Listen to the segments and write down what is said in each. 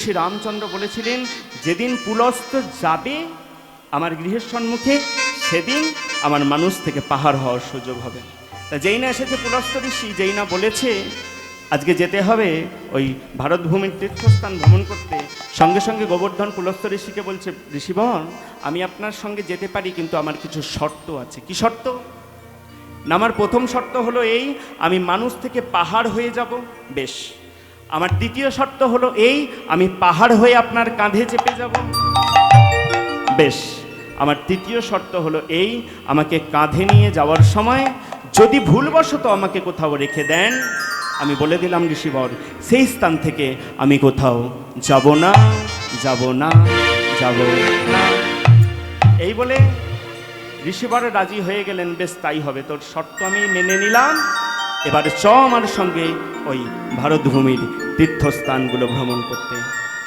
শ্রী রামচন্দ্র বলেছিলেন, যেদিন পুলস্ত যাবে আমার গৃহের সম্মুখে, সেদিন আমার মানুষ থেকে পাহাড় হওয়ার সুযোগ হবে। তা যেই না এসেছে পুলস্ত ঋষি, যেই না বলেছে, আজকে যেতে হবে ওই ভারতভূমির তীর্থস্থান ভ্রমণ করতে। সঙ্গে সঙ্গে গোবর্ধন পুলস্ত ঋষিকে বলছে, ঋষিবন, আমি আপনার সঙ্গে যেতে পারি, কিন্তু আমার কিছু শর্ত আছে। কি শর্ত? না, আমার প্রথম শর্ত হলো এই, আমি মানুষ থেকে পাহাড় হয়ে যাব, বেশ। আমার দ্বিতীয় শর্ত হলো এই, আমি পাহাড় হয়ে আপনার কাঁধে চেপে যাব। বেশ, আমার তৃতীয় শর্ত হলো এই, আমাকে কাঁধে নিয়ে যাওয়ার সময় যদি ভুলবশত আমাকে কোথাও রেখে দেন, আমি বলে দিলাম ঋষিবর, সেই স্থান থেকে আমি কোথাও যাব না যাব না যাব না। এই বলে ঋষিবর রাজি হয়ে গেলেন, বেশ তাই হবে, তোর শর্ত আমি মেনে নিলাম। এবার চ আমার সঙ্গে ওই ভারতভূমির তীর্থস্থানগুলো ভ্রমণ করতে।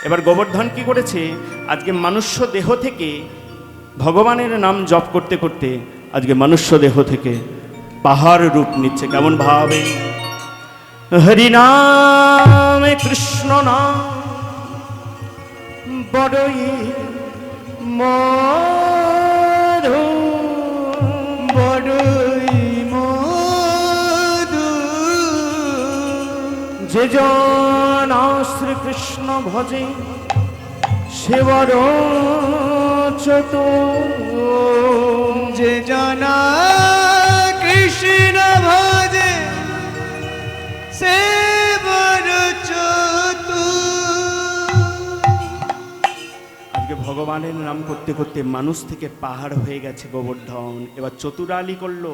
এবার গোবর্ধন কি করেছে? আজকে মনুষ্য দেহ থেকে ভগবানের নাম জপ করতে করতে আজকে মনুষ্য দেহ থেকে পাহাড় রূপ নিচ্ছে। কেমন ভাবে? হরিনামে কৃষ্ণ নাম, বড়ই মধু যে জন শ্রীকৃষ্ণ ভজে সেবর যে জানা কৃষ্ণ ভজে সে আজকে ভগবানের নাম করতে করতে মানুষ থেকে পাহাড় হয়ে গেছে গোবর্ধন। এবার চতুরালি করল।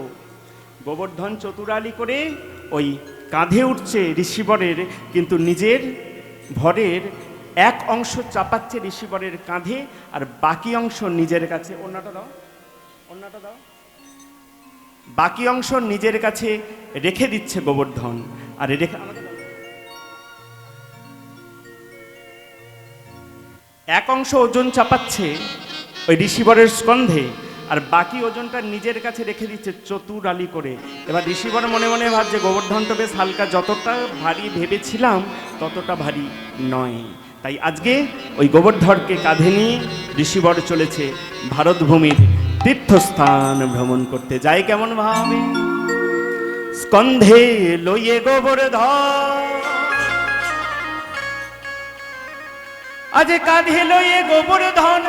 গোবর্ধন চতুরালি করে ওই কাঁধে উঠছে ঋষিবরের, কিন্তু নিজের ভরের এক অংশ চাপাচ্ছে ঋষিবরের কাঁধে আর বাকি অংশ নিজের কাছে। অন্যটা দাও অন্যটা দাও। বাকি অংশ নিজের কাছে রেখে দিচ্ছে গোবর্ধন। আর রেখে এক অংশ ওজন চাপাচ্ছে ওই ঋষিবরের স্কন্ধে আর বাকি ওজনটা নিজের কাছে রেখে দিচ্ছে চতুরালি করে। এবার ঋষিবর মনে মনে ভাবছে গোবর্ধন তো বেশ হালকা, যতটা ভারী ভেবেছিলাম, ততটা ভারী নয়। তাই আজকে ওই গোবর্ধনকে কাঁধে নিয়ে ঋষিবর চলেছে ভারতভূমির তীর্থস্থান ভ্রমণ করতে। যায় কেমন ভাবে? স্কন্ধে লইয়ে গোবর্ধন। আজ কাঁধে লইয়ে গোবর্ধন।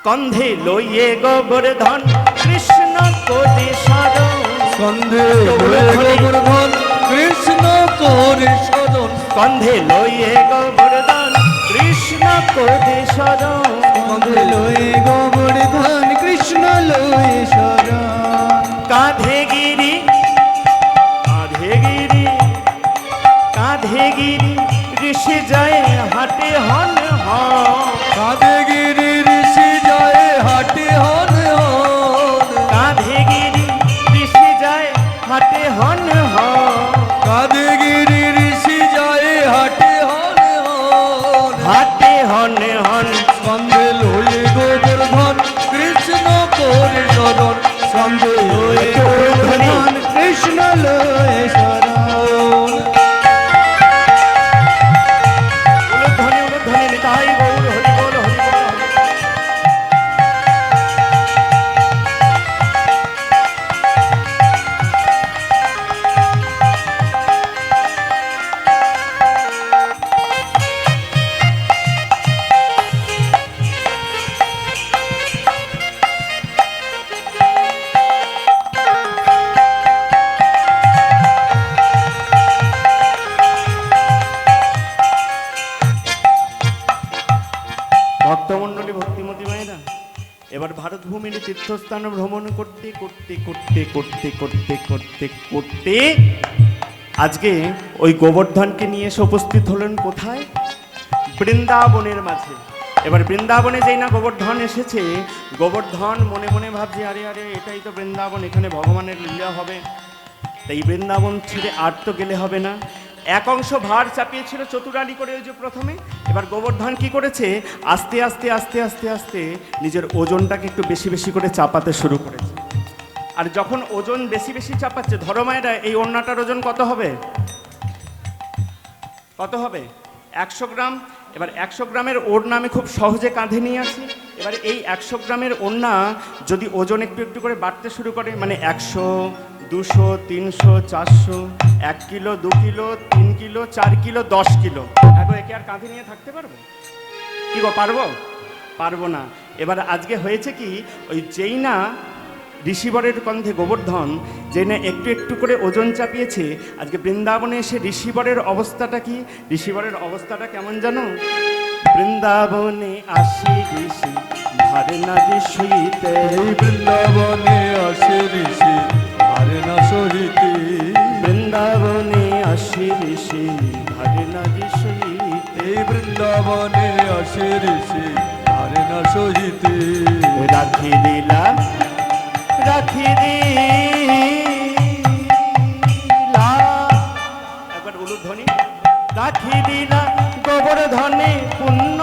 স্কন্ধে লইয়ে গোবর্ধন কৃষ্ণ কোদে সাধন স্কন্ধে গোবর্ধন কৃষ্ণ করে সদন স্কন্ধে লইয়ে গোবর্ধন কৃষ্ণ কোদে সাধন স্কন্ধে লয়ে গোবর্ধন কৃষ্ণ লয়ে সদন কাঁধে গিরি কাঁধে গিরি কাঁধে গিরি ঋষি যায় হাটে হন হন। কাঁধে গিরি তীর্থস্থান ভ্রমণ করতে করতে করতে করতে করতে করতে করতে। আজকে ওই গোবর্ধনকে নিয়ে এসে উপস্থিত হলেন কোথায়? বৃন্দাবনের মাঝে। এবার বৃন্দাবনে যেই না গোবর্ধন এসেছে, গোবর্ধন মনে মনে ভাবছে, আরে আরে, এটাই তো বৃন্দাবন, এখানে ভগবানের লীলা হবে। তাই বৃন্দাবন ছেড়ে আর তো গেলে হবে না। এক অংশ ভার চাপিয়েছিল চতুরালি করে ওই যে প্রথমে। এবার গোবর্ধন কি করেছে? আস্তে আস্তে আস্তে আস্তে আস্তে নিজের ওজনটাকে একটু বেশি বেশি করে চাপাতে শুরু করেছে। আর যখন ওজন বেশি বেশি চাপাচ্ছে, ধরো মায়েরা, এই ওড়নাটার ওজন কত হবে? কত হবে? একশো গ্রাম। এবার একশো গ্রামের ওড়না আমি খুব সহজে কাঁধে নিয়ে আসি। এবার এই একশো গ্রামের ওড়না যদি ওজন একটু একটু করে বাড়তে শুরু করে মানে একশো দুশো, তিনশো, চারশো, এক কিলো, দু কিলো, তিন কিলো, চার কিলো, দশ কিলো। এখন একে আর কাঁধে নিয়ে থাকতে পারব? কি গো, পারব? পারব না। এবার আজকে হয়েছে কি, ওই যেই না ঋষিবরের কন্ধে গোবর্ধন, যে না একটু একটু করে ওজন চাপিয়েছে, আজকে বৃন্দাবনে এসে ঋষিবরের অবস্থাটা কি? ঋষিবরের অবস্থাটা কেমন জানো? বৃন্দাবনে আসি ঋষি, ধারে না ঋষিতে বৃন্দাবনে আসে ঋষি আরে না সহিতে বৃন্দাবনে আসি ঋষি ধারে না এই বৃন্দাবনে আসে ঋষি আরে না সহিতে রাখি দিলা রাখি দিলা একবার উলুধ্বনি রাখি দিলা গোবর ধনে পুণ্য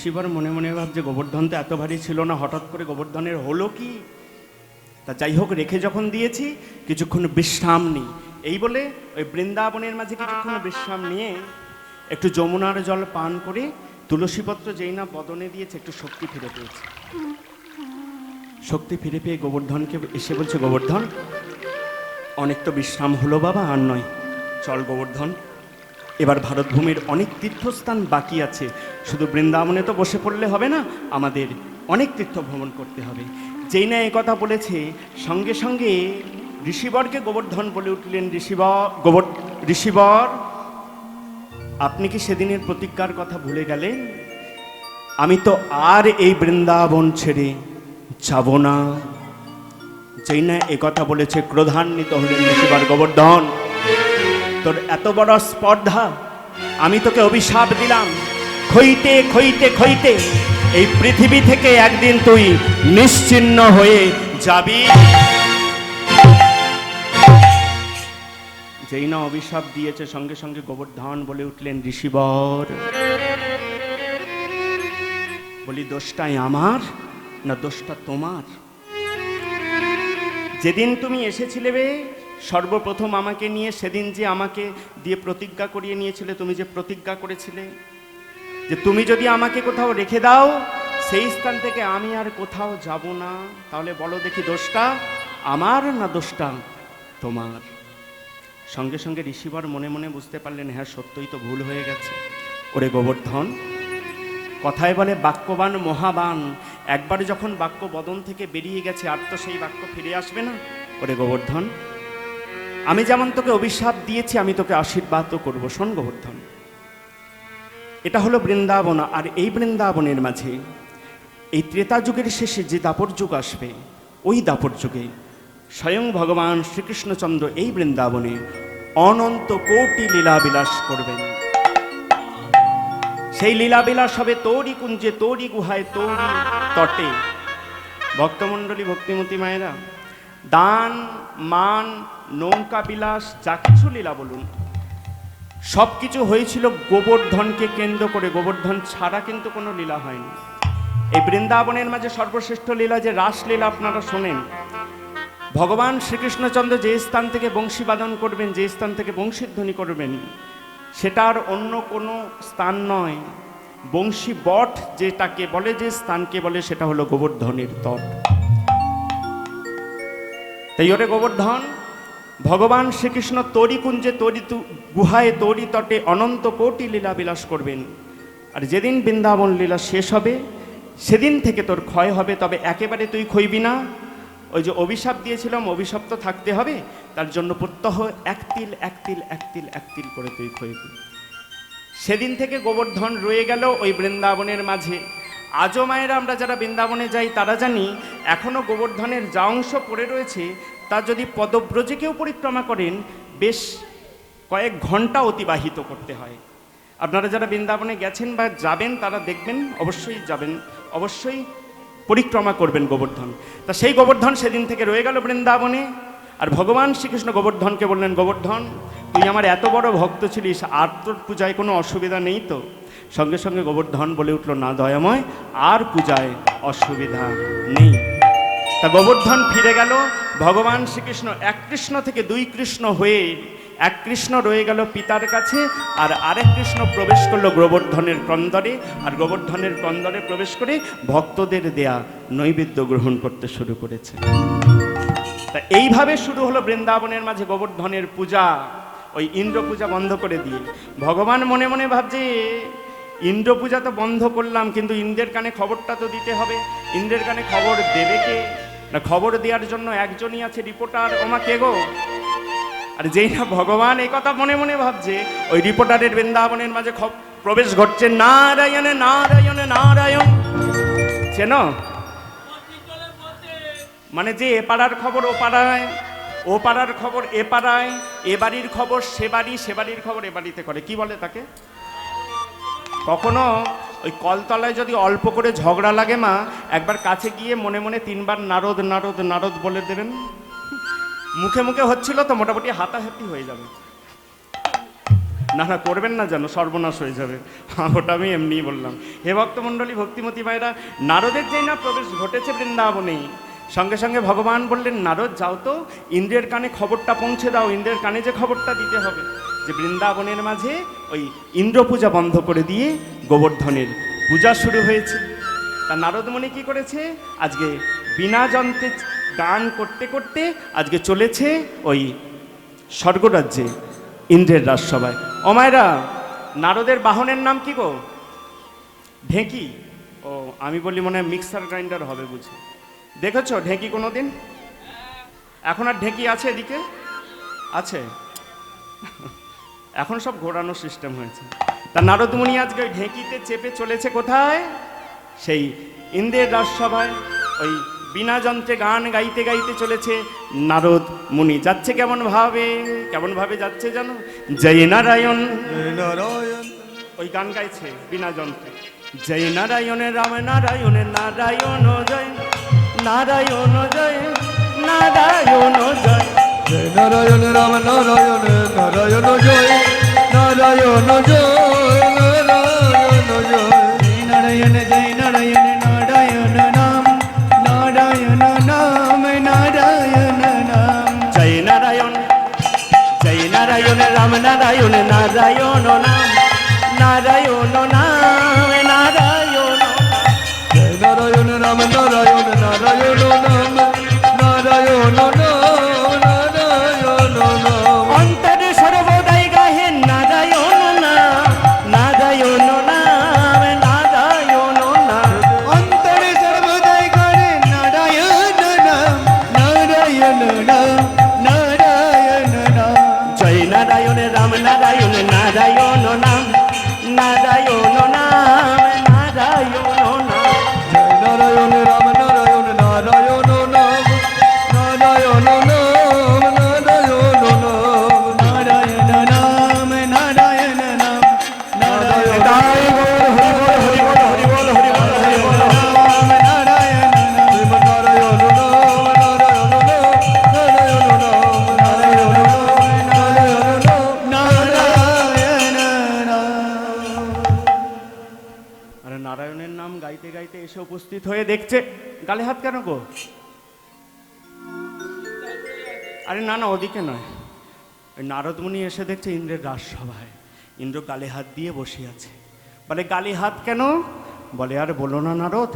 দিয়েছে মনে মনে ভাব যে গোবর্ধন তো এত ভারী ছিল না, হঠাৎ করে গোবর্ধনের হলো কি? তা যাই হোক, রেখে যখন দিয়েছি, কিছুক্ষণ বিশ্রাম নিই। এই বলে ওই বৃন্দাবনের মাঝে কিছুক্ষণ বিশ্রাম নিয়ে একটু যমুনার জল পান করে তুলসীপত্র যেই না বদনে দিয়েছে, একটু শক্তি ফিরে পেয়েছে। শক্তি ফিরে পেয়ে গোবর্ধনকে এসে বলছে, গোবর্ধন, অনেক তো বিশ্রাম হলো বাবা, আর নয়। চল গোবর্ধন এবার ভারতভূমির অনেক তীর্থস্থান বাকি আছে। শুধু বৃন্দাবনে তো বসে পড়লে হবে না, আমাদের অনেক তীর্থ ভ্রমণ করতে হবে। যেই না কথা বলেছে, সঙ্গে সঙ্গে ঋষিবরকে গোবর্ধন বলে উঠলেন, ঋষিবর, গোবর, ঋষিবর, আপনি কি সেদিনের প্রতিজ্ঞার কথা ভুলে গেলেন? আমি তো আর এই বৃন্দাবন ছেড়ে যাব না। যেই না কথা বলেছে, ক্রোধান্বিত হলেন ঋষিবার গোবর্ধন। তোর এত বড় স্পর্ধা, আমি তোকে অভিশাপ দিলাম। খইতে খইতে খইতে, এই পৃথিবী থেকে একদিন তুই নিশ্চিন্ন হয়ে যাবি। যেই না অভিশাপ দিয়েছে, সঙ্গে সঙ্গে গোবর্ধন বলে উঠলেন, ঋষিবর, বলি দোষটাই আমার না দোষটা তোমার? যেদিন তুমি এসেছিলে বে সর্বপ্রথম আমাকে নিয়ে সেদিন যে আমাকে দিয়ে প্রতিজ্ঞা করিয়ে নিয়েছিলে, তুমি যে প্রতিজ্ঞা করেছিলে, যে তুমি যদি আমাকে কোথাও রেখে দাও, সেই স্থান থেকে আমি আর কোথাও যাব না। তাহলে বলো দেখি দোষটা আমার না দোষটা তোমার? সঙ্গে সঙ্গে ঋষিবর মনে মনে বুঝতে পারলেন হ্যাঁ সত্যই তো ভুল হয়ে গেছে। ওরে গোবর্ধন, কথায় বলে বাক্যবান মহাবান, একবার যখন বাক্য বদন থেকে বেরিয়ে গেছে, আর তো সেই বাক্য ফিরে আসবে না? ওরে গোবর্ধন আমি যেমন তোকে অভিশাপ দিয়েছি, আমি তোকে আশীর্বাদও করব। শোন গোবর্ধন এটা হলো বৃন্দাবন, আর এই বৃন্দাবনের মাঝে এই ত্রেতা যুগের শেষে যে দাপর যুগ আসবে, ওই দাপর যুগে স্বয়ং ভগবান শ্রীকৃষ্ণচন্দ্র এই বৃন্দাবনে অনন্ত কোটি লীলাবিলাস করবেন। সেই লীলাবিলাস হবে তোরই কুঞ্জে, তোরই গুহায়, তোরই তটে। ভক্তমণ্ডলী, ভক্তিমতী মায়েরা দান, মান, নৌকা বিলাস, যা কিছু লীলা বলুন। সব কিছু হয়েছিল গোবর্ধনকে কেন্দ্র করে। গোবর্ধন ছাড়া কিন্তু কোনো লীলা হয়নি। এই বৃন্দাবনের মাঝে সর্বশ্রেষ্ঠ লীলা যে রাসলীলা আপনারা শোনেন, ভগবান শ্রীকৃষ্ণচন্দ্র যে স্থান থেকে বংশীবাদন করবেন, যে স্থান থেকে বংশীধ্বনি করবেন, সেটার অন্য কোনো স্থান নয়। বংশী বট যেটাকে বলে, যে স্থানকে বলে, সেটা হলো গোবর্ধনের তট। তাই ওরে গোবর্ধন, ভগবান শ্রীকৃষ্ণ তরি কুঞ্জে তরি গুহায় তরি তটে অনন্ত কোটি লীলা বিলাস করবেন। আর যেদিন বৃন্দাবন লীলা শেষ হবে, সেদিন থেকে তোর ক্ষয় হবে, তবে একেবারে তুই খইবি না। ওই যে অভিশাপ দিয়েছিলাম, অভিশাপ তো থাকতে হবে, তার জন্য প্রত্যহ এক তিল এক তিল এক তিল এক তিল করে তুই খইবি। সেদিন থেকে গোবর্ধন রয়ে গেল ওই বৃন্দাবনের মাঝে। আজও মায়েরা আমরা যারা বৃন্দাবনে যাই, তারা জানি এখনও গোবর্ধনের যা অংশ পড়ে রয়েছে, তা যদি পদব্রজে কেউ পরিক্রমা করেন, বেশ কয়েক ঘণ্টা অতিবাহিত করতে হয়। আপনারা যারা বৃন্দাবনে গেছেন বা যাবেন, তারা দেখবেন, অবশ্যই যাবেন, অবশ্যই পরিক্রমা করবেন গোবর্ধন। তা সেই গোবর্ধন সেদিন থেকে রয়ে গেল বৃন্দাবনে, আর ভগবান শ্রীকৃষ্ণ গোবর্ধনকে বললেন, গোবর্ধন, তুই আমার এত বড় ভক্ত ছিলিস, আর তোর পূজায় কোনো অসুবিধা নেই তো? সঙ্গে সঙ্গে গোবর্ধন বলে উঠল, না দয়াময়, আর পূজায় অসুবিধা নেই। তা গোবর্ধন ফিরে গেল, ভগবান শ্রীকৃষ্ণ এক কৃষ্ণ থেকে দুই কৃষ্ণ হয়ে এক কৃষ্ণ রয়ে গেল পিতার কাছে, আর আরেক কৃষ্ণ প্রবেশ করল গোবর্ধনের কন্দরে আর গোবর্ধনের কন্দরে প্রবেশ করে ভক্তদের দেয়া নৈবেদ্য গ্রহণ করতে শুরু করেছে। তা এইভাবে শুরু হলো বৃন্দাবনের মাঝে গোবর্ধনের পূজা, ওই ইন্দ্র পূজা বন্ধ করে দিয়ে। ভগবান মনে মনে ভাবছে ইন্দ্র পূজা তো বন্ধ করলাম, কিন্তু ইন্দ্রের কানে খবরটা তো দিতে হবে। ইন্দ্রের কানে খবর দেবে কে? না, খবর দেওয়ার জন্য একজনই আছে রিপোর্টার। ওমা, কে গো? আর যেই না ভগবান, এই কথা মনে মনে ভাবছে। ওই রিপোর্টারের বৃন্দাবনের মাঝে প্রবেশ ঘটছে নারায়ণে নারায়ণে, নারায়ণ। চেন মানে যে এ পাড়ার খবর, ও পাড়ায়। ও পাড়ার খবর, এ পাড়ায়। এ বাড়ির খবর, সে বাড়ি, সে বাড়ির খবর এ বাড়িতে করে। কি বলে তাকে? কখনো ওই কলতলায় যদি অল্প করে ঝগড়া লাগে মা, একবার কাছে গিয়ে মনে মনে তিনবার নারদ নারদ নারদ বলে দেবেন। মুখে মুখে হচ্ছিল তো মোটামুটি হাতাহাতি হয়ে যাবে। না না, করবেন না যেন, সর্বনাশ হয়ে যাবে। ওটা আমি এমনিই বললাম। হে ভক্তমণ্ডলী, ভক্তিমতী মায়েরা, নারদের যেই না প্রবেশ ঘটেছে বৃন্দাবনে, সঙ্গে সঙ্গে ভগবান বললেন, নারদ, যাও তো, ইন্দ্রের কানে খবরটা পৌঁছে দাও, ইন্দ্রের কানে যে খবরটা দিতে হবে। যে বৃন্দাবনের মাঝে ওই ইন্দ্র পূজা বন্ধ করে দিয়ে গোবর্ধনের পূজা শুরু হয়েছে। তা নারদমণি কি করেছে? আজকে বিনা যন্ত্রে গান করতে করতে আজকে চলেছে ওই স্বর্গরাজ্যে, ইন্দ্রের রাজসভায়। অমায়রা নারদের বাহনের নাম কি গো? ঢেঁকি? ও, আমি বলি মনে হয় মিক্সার গ্রাইন্ডার হবে বুঝি। দেখেছ ঢেঁকি কোনো দিন এখন আর ঢেঁকি আছে এদিকে? আছে। এখন সব ঘোরানো সিস্টেম হয়েছে। তা নারদমণি আজকে ঢেঁকিতে চেপে চলেছে কোথায়? সেই ইন্দ্রের রাজসভায় ওই বিনা যন্ত্রে গান গাইতে গাইতে চলেছে নারদ মুনি যাচ্ছে কেমন ভাবে? কেমন ভাবে যাচ্ছে জানো? জয় নারায়ণ। নারায়ণ। ওই গান গাইছে বিনা যন্ত্রে। জয় নারায়ণ রাম নারায়ণ নারায়ণ জয়। নারায়ণ জয় নারায়ণ জয়। জয় নারায়ণ রাম নারায়ণ নারায়ণ জয়। নারায়ণ আরে নারায়ণের নাম গাইতে গাইতে এসে উপস্থিত হয়ে দেখছে, গালে হাত কেন গো? আরে না না, ওদিকে নয়। নারদমুনি এসে দেখছে ইন্দ্রের রাজসভায়। ইন্দ্র গালে হাত দিয়ে বসে আছে। বলে, গালে হাত কেন? বলে, আর বলো না নারদ,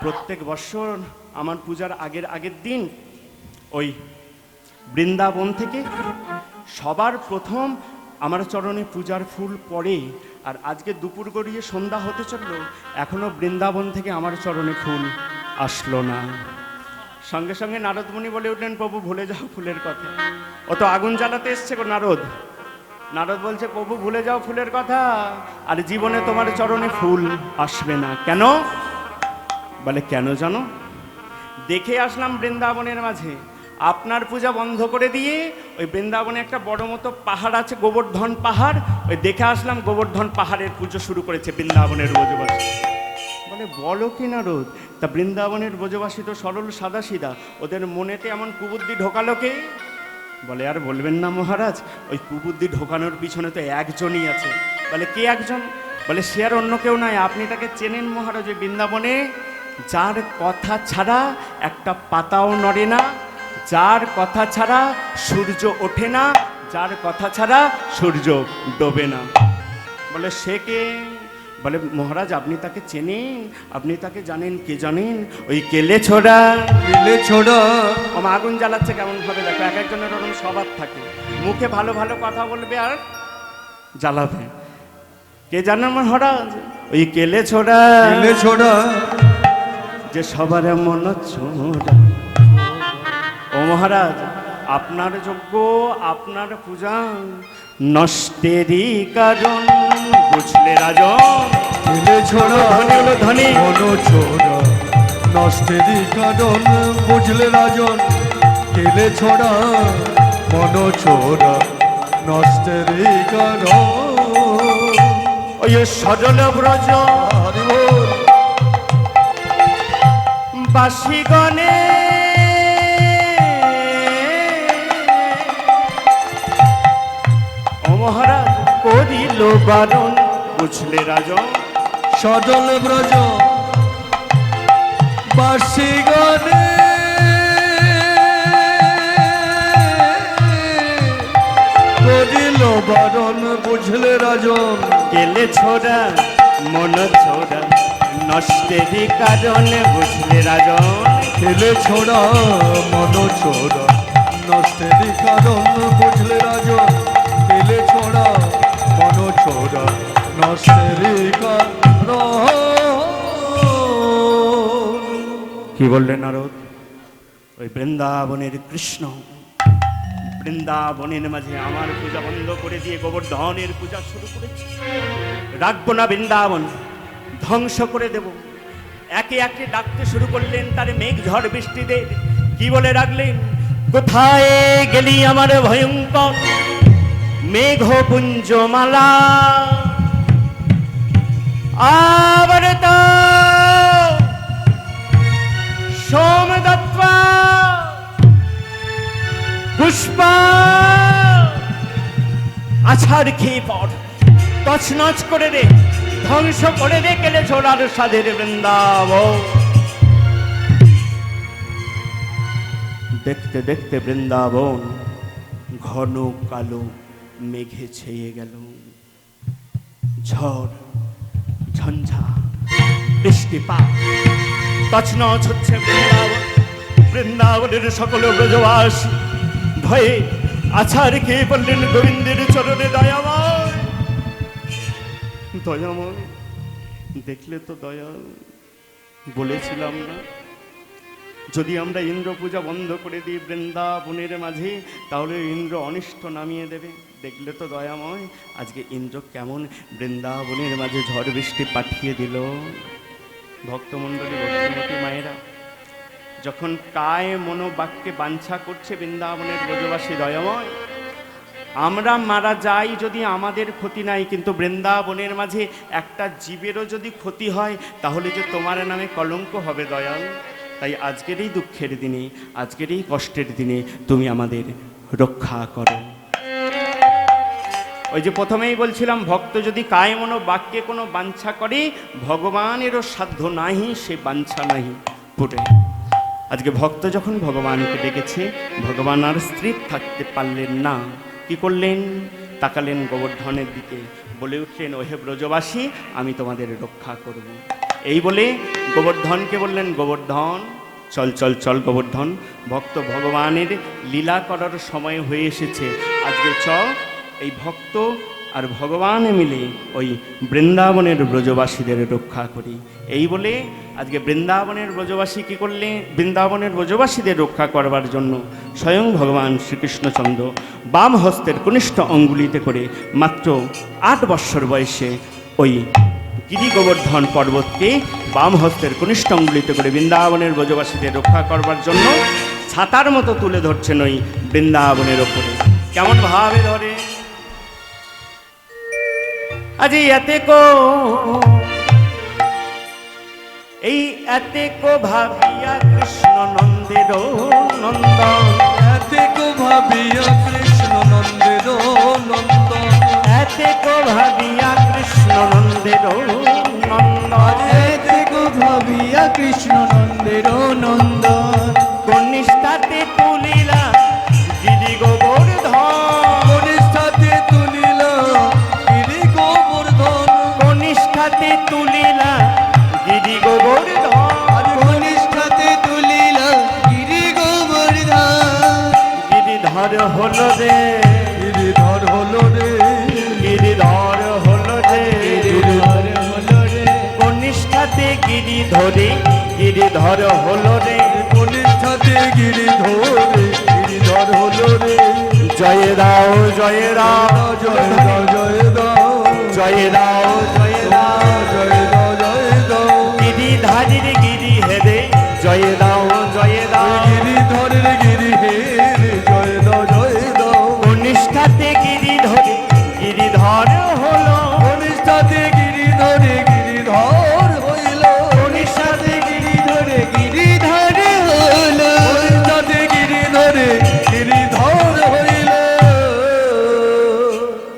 প্রত্যেক বৎসর আমার পূজার আগের আগের দিন ওই বৃন্দাবন থেকে সবার প্রথম আমার চরণে পূজার ফুল পড়ে। আর আজকে দুপুর গড়িয়ে সন্ধ্যা হতে চলল, এখনও বৃন্দাবন থেকে আমার চরণে ফুল আসলো না। সঙ্গে সঙ্গে নারদমণি বলে উঠলেন, প্রভু, ভুলে যাও ফুলের কথা। ও তো আগুন জ্বালাতে এসছে গো নারদ। নারদ বলছে, প্রভু, ভুলে যাও ফুলের কথা, আর জীবনে তোমার চরণে ফুল আসবে না। কেন? বলে, কেন জানো? দেখে আসলাম বৃন্দাবনের মাঝে আপনার পূজা বন্ধ করে দিয়ে ওই বৃন্দাবনে একটা বড় মতো পাহাড় আছে, গোবর্ধন পাহাড়। ওই দেখে আসলাম গোবর্ধন পাহাড়ের পুজো শুরু করেছে বৃন্দাবনের ব্রজবাসী। বলে, বলো কি না রোদ তা বৃন্দাবনের ব্রজবাসী তো সরল সাদা সিধা ওদের মনেতে এমন কুবুদ্ধি ঢোকালো কে? বলে, আর বলবেন না মহারাজ, ওই কুবুদ্ধি ঢোকানোর পিছনে তো একজনই আছে। বলে, কে একজন? বলে, সে আর অন্য কেউ নয় আপনি তাকে চেনেন মহারাজ ওই বৃন্দাবনে? যার কথা ছাড়া একটা পাতাও নড়ে না। যার কথা ছাড়া সূর্য ওঠে না যার কথা ছাড়া সূর্য ডোবে না। বলে সে কে? বলে মহারাজ আপনি তাকে চেনেন আপনি তাকে জানেন কে জানেন? ওই কেলে ছোড়া। দিলে ছোড়া। ও আগুন জ্বালাচ্ছে কেমন ভাবে দেখো এক একজনের ওরকম স্বভাব থাকে। মুখে ভালো ভালো কথা বলবে আর জ্বালাবে। কে জানে মহারাজ? ওই কেলে ছোড়া। দিলে ছোড়া। যে সবার মন ছোড়া। মহারাজ আপনার যোগ্য আপনার পূজা। নষ্টেরই কারণ বুঝলে রাজন? ধনী হলো ধনী ছোড়া নষ্টেরই কারণ বুঝলে রাজন? কেলে ছোড়া মন ছোড়া নষ্টেরই কারণ। ওই সজল ব্রজ। হরি করিল বারণ বুঝলে রাজন? সজল ব্রজ বাসি গানে করিল বারণ বুঝলে রাজন? গেলে ছোড়া মন ছোড়া নষ্টেরই কারণ বুঝলে রাজন? খেলে ছোড়া মন ছোড়া নষ্টেরই কারণ বুঝলে রাজন? খেলে ছোড়া কি বললেন নারদ? ওই বৃন্দাবনের কৃষ্ণ, বৃন্দাবনের মাঝে আমার পূজা বন্ধ করে দিয়ে গোবর্ধনের পূজা শুরু করেছি। রাখব না বৃন্দাবন, ধ্বংস করে দেব। একে একে ডাকতে শুরু করলেন তার মেঘ ঝড় বৃষ্টিতে। কি বলে রাখলেন? কোথায় গেলি আমার ভয়ঙ্কর মেঘ পুঞ্জমালা আবার তো সোম দত্ত্বা পুষ্পা। আছাড় খেয়ে পড়। তছনছ করে দে। ধ্বংস করে দে কেলে ছোড়ার সাধের বৃন্দাব দেখতে দেখতে বৃন্দাবন ঘন কালো মেঘে ছেয়ে গেল। ঝড়, ঝঞ্ঝা, বৃষ্টিপাত, তছনছ বৃন্দাবন। বৃন্দাবনের সকল ব্রজবাসী ভয়ে আছাড় খেয়ে পড়লেন গোবিন্দের চরণে দয়াময়। দয়াময়, দেখলে তো দয়াল, বলেছিলাম না। যদি আমরা ইন্দ্র পূজা বন্ধ করে দিই বৃন্দাবনের মাঝে, তাহলে ইন্দ্র অনিষ্ট নামিয়ে দেবে। দেখলে তো দয়াময়, আজকে ইন্দ্র কেমন বৃন্দাবনের মাঝে ঝড় বৃষ্টি পাঠিয়ে দিল। ভক্তমণ্ডলী ভক্তিমতী মায়েরা, যখন কায় মনোবাক্যে বাঞ্ছা করছে বৃন্দাবনের ব্রজবাসী দয়াময়, আমরা মারা যাই যদি আমাদের ক্ষতি নাই, কিন্তু বৃন্দাবনের মাঝে একটা জীবেরও যদি ক্ষতি হয়, তাহলে যে তোমার নামে কলঙ্ক হবে দয়াল। তাই আজকের এই দুঃখের দিনে, আজকের এই কষ্টের দিনে তুমি আমাদের রক্ষা করো। ওই যে প্রথমেই বলছিলাম, ভক্ত যদি কায় মনো বাক্যে কোনো বাঞ্ছা করে, ভগবানেরও সাধ্য নাহি, সে বাঞ্ছা নাহি পুরে আজকে ভক্ত যখন ভগবানকে ডেকেছে, ভগবান আর স্থির থাকতে পারলেন না। কি করলেন? তাকালেন গোবর্ধনের দিকে, বলে উঠলেন, ওহে ব্রজবাসী, আমি তোমাদের রক্ষা করব। এই বলে গোবর্ধনকে বললেন, গোবর্ধন, চল চল চল গোবর্ধন, ভক্ত ভগবানের লীলা করার সময় হয়ে এসেছে। আজকে চল এই ভক্ত আর ভগবান মিলে ওই বৃন্দাবনের ব্রজবাসীদের রক্ষা করি। এই বলে আজকে বৃন্দাবনের ব্রজবাসী কী করলে? বৃন্দাবনের ব্রজবাসীদের রক্ষা করবার জন্য স্বয়ং ভগবান শ্রীকৃষ্ণচন্দ্র বাম হস্তের কনিষ্ঠ অঙ্গুলিতে করে মাত্র আট বৎসর বয়সে ওই গিরি গোবর্ধন পর্বতকে বাম হস্তের কনিষ্ঠ অঙ্গুলিতে করে বৃন্দাবনের ব্রজবাসীদের রক্ষা করবার জন্য ছাতার মতো তুলে ধরছেন ওই বৃন্দাবনের ওপরে। কেমন ভাবে ধরে? আজ এতে কো, এই এতে কো ভাবিয়া কৃষ্ণ নন্দের কনিষ্ঠাতে গিরি ধরে গিরি ধর হলো রে। কনিষ্ঠাতে গিরি ধরে গিরি ধর হলো রে। জয় দাও জয় রাম। জয় দাও জয় দাও জয় রাম।